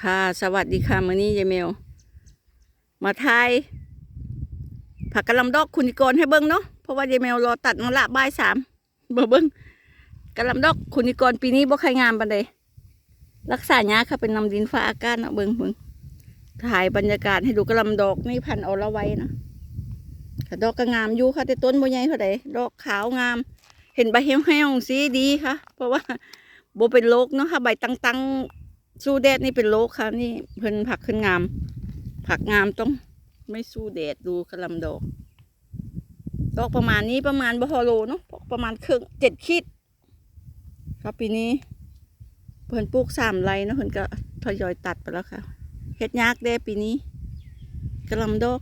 ค่ะ สวัสดีค่ะมื้อนี้ยายเมล มาทายผักกระลำดอกคุณนิกรให้เบิ้งเนาะเพราะว่ายายเมลรอตัดมาละบ่ายสามเบิ่งเบิ้งกระลำดอกคุณนิกรปีนี้บ่ใครงามปานใดรักษาหญ้าค่ะเป็นนำดินฟ้าอากาศเนาะเบิ้งเบิ้งถ่ายบรรยากาศให้ดูกระลำดอกนี่พันเอาละไว้นะค่ะดอกก็งามอยู่ค่ะแต่ต้นบ่ใหญ่เท่าใดดอกขาวงาม เห็นใบเหี่ยวๆสีดีค่ะ เพราะว่าบ่เป็นโรคเนาะค่ะใบตั้งๆ สู้แดดนี่เป็นโรคค่ะ นี่เพิ่นผักขึ้นงาม ผักงามต้องไม่สู้แดดดูกระลำดอก ดอกประมาณนี้ประมาณบฮอโลเนาะประมาณครึ่งเจ็ดขีดครับปีนี้ เพิ่นปลูกสามไรเนาะเพิ่นก็ทยอยตัดไปแล้วค่ะเฮ็ดยากแด้ปีนี้กระลำดอก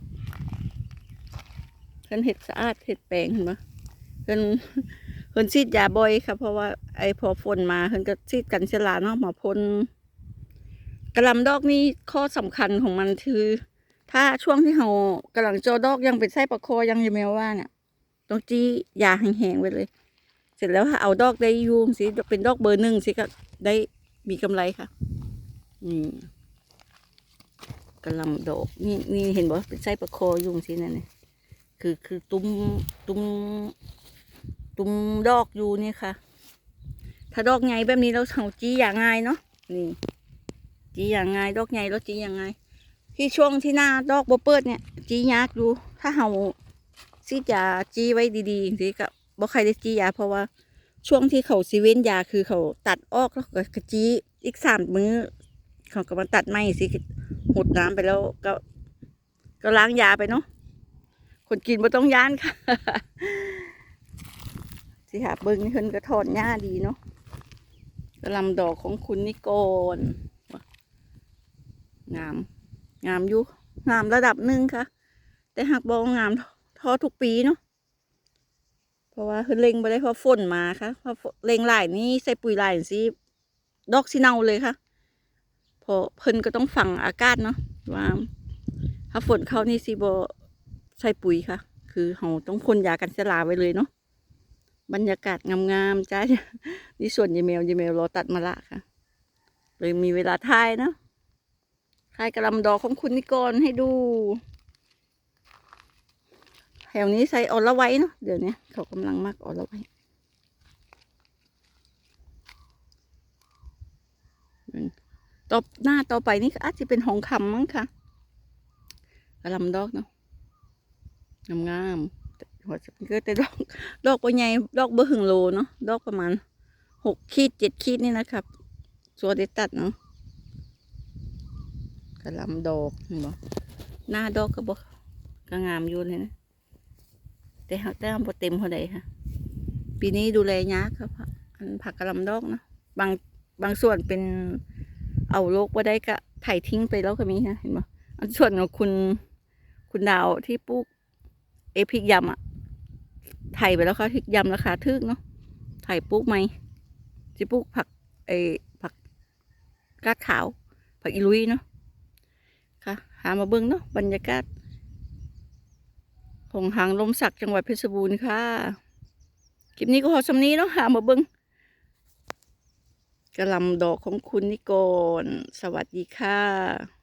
เพิ่นเฮ็ดสะอาดเฮ็ดแปลงเห็นปะเพิ่นเพิ่นฉีดยาบ่อยค่ะเพราะว่าไอ้พอฝนมาเพิ่นก็ฉีดกันเชื้อราเนาะหมาพ่น กระลำดอกนี่ข้อสำคัญของมันคือ ถ้าช่วงที่เรากำลังโจดอกยังเป็นไส้ประโคยังยังแมวว่าเนี่ยต้องจี้ยาแห้งๆไว้เลย เสร็จแล้วถ้าเอาดอกได้ยูมสิเป็นดอกเบอร์หนึ่งสิก็ได้มีกำไรค่ะนี่กระลำดอกนี่นี่เห็นบ่เป็นไส้ประโคอยุงสินั่นนี่คือคือตุ้มตุ้มตุ้มดอกอยู่นี่ค่ะ ถ้าดอกใหญ่แบบนี้เราเอาจี้อย่างง่ายเนาะนี่ จีอย่างไงดอกใหญ่แล้วจีอย่างไง ที่ช่วงที่หน้าดอกบเปิดเนี่ยจียากดูถ้าเฮาซีดยาจีไว้ดีๆสิก็บ่ใครได้จียาเพราะว่าช่วงที่เขาซีเว้นยาคือเขาตัดออกแล้วก็จีอีกสามมื้อเขาก็มาตัดไม่สิหดน้ำไปแล้วก็ ก็ล้างยาไปเนาะคนกินบ่ต้องย่านค่ะสิหาเบิ่งนี่เพิ่นก็ถอนหญ้าดีเนาะกระลำดอกของคุณนิโกร งาม งามอยู่งามระดับหนึ่งค่ะ แต่หากบองามเทอทุกปีเนาะเพราะว่าคือเล็งไปได้เพราะฝนมาค่ะเพราะเล็งหลายนี้ใส่ปุ๋ยหลายสิดอกสิเนาเลยค่ะเพอเพิ่นก็ต้องฝังอากาศเนาะว่า ถ้าฝนเข้านี่สิบใส่ปุ๋ยค่ะ คือเราต้องพ่นยากันเชื้อราไว้เลยเนาะบรรยากาศงามๆจ้านี่ส่วนยายแมวยายแมวรอตัดมาละค่ะเลยมีเวลาถ่ายเนาะายกระลำดอกของคุณนิกรให้ดู แถวนี้ใส่ออละไว้เนาะเดี๋ยวนี้เขากำลังมักออละไว้ต่อหน้าต่อไปนี่อาจจะเป็นหองคำมั้งค่ะกระลำดอกเนาะงามๆแต่หัวจะเป็นก็แต่ดอกดอกปใหญ่ดอกเบอร์หึงโลเนาะดอกประมาณหกขีดเจ็ดขีดนี่นะครับ ส่วนได้ตัดเนาะ กระลำดอกเห็นบ่หน้าดอกก็บ่ก็งามอยู่เลยนะ แต่หาแต่บ่เต็มเท่าใดค่ะ ปีนี้ดูแลยากครับอันผักกระลำดอกนะบางบางส่วนเป็นเอาโรคว่าได้ก็ไถทิ้งไปแล้วก็มีนะเห็นบ่อันส่วนของคุณคุณดาวที่ปลูกเอพิกยำอะไถไปแล้วค่ะพริกยำราคาทึกเนาะไถปลูกไหมจะปลูกผักไอผักกาดขาวผักอีลุยเนาะ หามาเบิ้งเนาะบรรยากาศ ของหางลมสักจังหวัดเพชรบูรณ์ค่ะ คลิปนี้ก็พอสำนี้เนาะหามาเบิ้งกระลำดอกของคุณนิกร สวัสดีค่ะ